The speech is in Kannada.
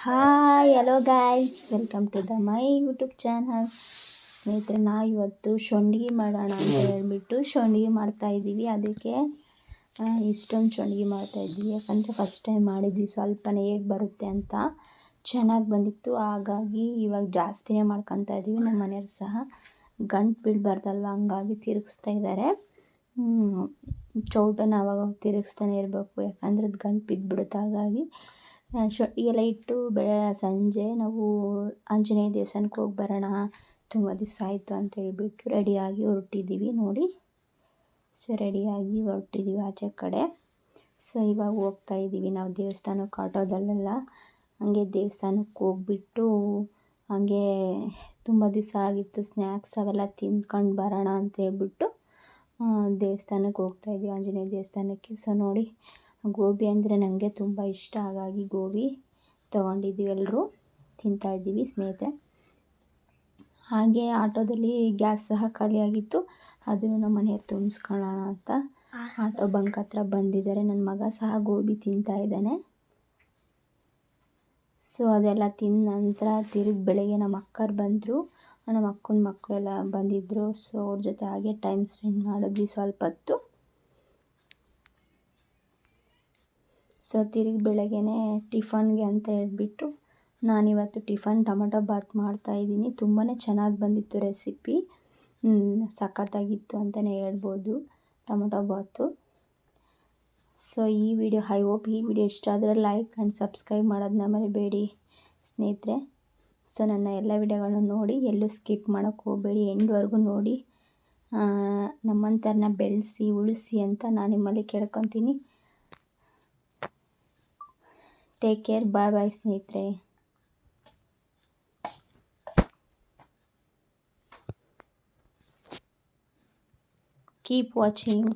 Hi hello guys welcome to the my YouTube channel ಸ್ನೇಹಿತರೆ, ನಾವು ಇವತ್ತು ಶೊಂಡಿಗೆ ಮಾಡೋಣ ಅಂತ ಹೇಳ್ಬಿಟ್ಟು ಶೊಂಡಿಗೆ ಮಾಡ್ತಾ ಇದ್ದೀವಿ ಅದಕ್ಕೆ ಇಷ್ಟೊಂದು ಶೊಂಡಿಗೆ ಮಾಡ್ತಾ ಇದ್ದೀವಿ ಯಾಕಂದರೆ ಫಸ್ಟ್ ಟೈಮ್ ಮಾಡಿದ್ವಿ. ಸ್ವಲ್ಪನೇ ಹೇಗೆ ಬರುತ್ತೆ ಅಂತ ಚೆನ್ನಾಗಿ ಬಂದಿತ್ತು. ಹಾಗಾಗಿ ಇವಾಗ ಜಾಸ್ತಿನೇ ಮಾಡ್ಕೊತಾ ಇದ್ದೀವಿ ನಮ್ಮ ಮನೆಯವ್ರು ಸಹ ಗಂಟು ಬೀಳಬಾರ್ದಲ್ವ ಹಂಗಾಗಿ ತಿರುಗಿಸ್ತಾ ಇದ್ದಾರೆ ಚೌಟನ ಅವಾಗ ತಿರುಗಿಸ್ತಾನೆ ಇರಬೇಕು. ಯಾಕಂದ್ರೆ ಅದು ಗಂಟು ಬಿದ್ದುಬಿಡುತ್ತೆ ಹಾಗಾಗಿ ಶೊ ಇಟ್ಟು ಬೆಳೆ ಸಂಜೆ ನಾವು ಆಂಜನೇಯ ದೇವಸ್ಥಾನಕ್ಕೆ ಹೋಗಿ ಬರೋಣ, ತುಂಬ ದಿವಸ ಆಯಿತು ಅಂತ ಹೇಳ್ಬಿಟ್ಟು ರೆಡಿಯಾಗಿ ಹೊರಟಿದ್ದೀವಿ ನೋಡಿ. ಸೊ, ರೆಡಿಯಾಗಿ ಹೊರಟಿದ್ದೀವಿ ಆಚೆ ಕಡೆ. ಸೊ, ಇವಾಗ ಹೋಗ್ತಾ ಇದ್ದೀವಿ ನಾವು ದೇವಸ್ಥಾನಕ್ಕೆ, ಆಟೋದಲ್ಲೆಲ್ಲ. ಹಾಗೆ ದೇವಸ್ಥಾನಕ್ಕೆ ಹೋಗ್ಬಿಟ್ಟು ಹಾಗೆ ತುಂಬ ದಿವಸ ಆಗಿತ್ತು, ಸ್ನ್ಯಾಕ್ಸ್ ಅವೆಲ್ಲ ತಿಂದ್ಕೊಂಡು ಬರೋಣ ಅಂತ ಹೇಳ್ಬಿಟ್ಟು ದೇವಸ್ಥಾನಕ್ಕೆ ಹೋಗ್ತಾ ಇದ್ದೀವಿ, ಆಂಜನೇಯ ದೇವಸ್ಥಾನಕ್ಕೆ. ಸೊ, ನೋಡಿ ಗೋಬಿ ಅಂದರೆ ನನಗೆ ತುಂಬ ಇಷ್ಟ. ಹಾಗಾಗಿ ಗೋಬಿ ತೊಗೊಂಡಿದ್ದೀವಿ ಎಲ್ಲರೂ ತಿಂತಾಯಿದ್ದೀವಿ ಸ್ನೇಹಿತರೆ. ಹಾಗೆ ಆಟೋದಲ್ಲಿ ಗ್ಯಾಸ್ ಸಹ ಖಾಲಿಯಾಗಿತ್ತು ಅದನ್ನು ನಮ್ಮ ಮನೆಯವ್ರು ತುಂಬಿಸ್ಕೊಳ್ಳೋಣ ಅಂತ ಆಟೋ ಬಂಕ್ ಹತ್ರ ಬಂದಿದ್ದಾರೆ. ನನ್ನ ಮಗ ಸಹ ಗೋಬಿ ತಿಂತಾ ಇದ್ದಾನೆ. ಸೊ ಅದೆಲ್ಲ ತಿಂದ ನಂತರ ತಿರುಗಿ ಬೆಳಗ್ಗೆ ನಮ್ಮ ಅಕ್ಕರು ಬಂದರು. ನಮ್ಮ ಅಕ್ಕನ ಮಕ್ಕಳೆಲ್ಲ ಬಂದಿದ್ದರು ಸೊ ಅವ್ರ ಜೊತೆ ಹಾಗೆ ಟೈಮ್ ಸ್ಪೆಂಡ್ ಮಾಡಿದ್ವಿ ಸ್ವಲ್ಪ ಹೊತ್ತು. ಸೊ ತಿರುಗಿ ಬೆಳಗ್ಗೆ ಟಿಫನ್ಗೆ ಅಂತ ಹೇಳಿಬಿಟ್ಟು ನಾನಿವತ್ತು ಟಿಫನ್ ಟೊಮೊಟೊ ಬಾತ್ ಮಾಡ್ತಾಯಿದ್ದೀನಿ ತುಂಬಾ ಚೆನ್ನಾಗಿ ಬಂದಿತ್ತು ರೆಸಿಪಿ. ಸಖತ್ತಾಗಿತ್ತು ಅಂತಲೇ ಹೇಳ್ಬೋದು ಟೊಮೊಟೊ ಬಾತು. ಸೊ ಈ ವಿಡಿಯೋ ಐ ಹೋಪ್ ಈ ವಿಡಿಯೋ ಇಷ್ಟ ಆದರೆ ಲೈಕ್ ಆ್ಯಂಡ್ ಸಬ್ಸ್ಕ್ರೈಬ್ ಮಾಡೋದನ್ನ ಮರಿಬೇಡಿ ಸ್ನೇಹಿತರೆ. ಸೊ ನನ್ನ ಎಲ್ಲ ವಿಡಿಯೋಗಳನ್ನು ನೋಡಿ, ಎಲ್ಲೂ ಸ್ಕಿಪ್ ಮಾಡೋಕ್ಕೆ ಹೋಗಬೇಡಿ, ಎಂಡ್ವರೆಗೂ ನೋಡಿ. ನಮ್ಮಂಥರನ್ನ ಬೆಳೆಸಿ, ಉಳಿಸಿ ಅಂತ ನಾನು ನಿಮ್ಮಲ್ಲಿ ಕೇಳ್ಕೊತೀನಿ. ಟೇಕ್ ಕೇರ್ ಬಾಯ್ ಬಾಯ್ ಸ್ನೇಹಿತರೆ ಕೀಪ್ ವಾಚಿಂಗ್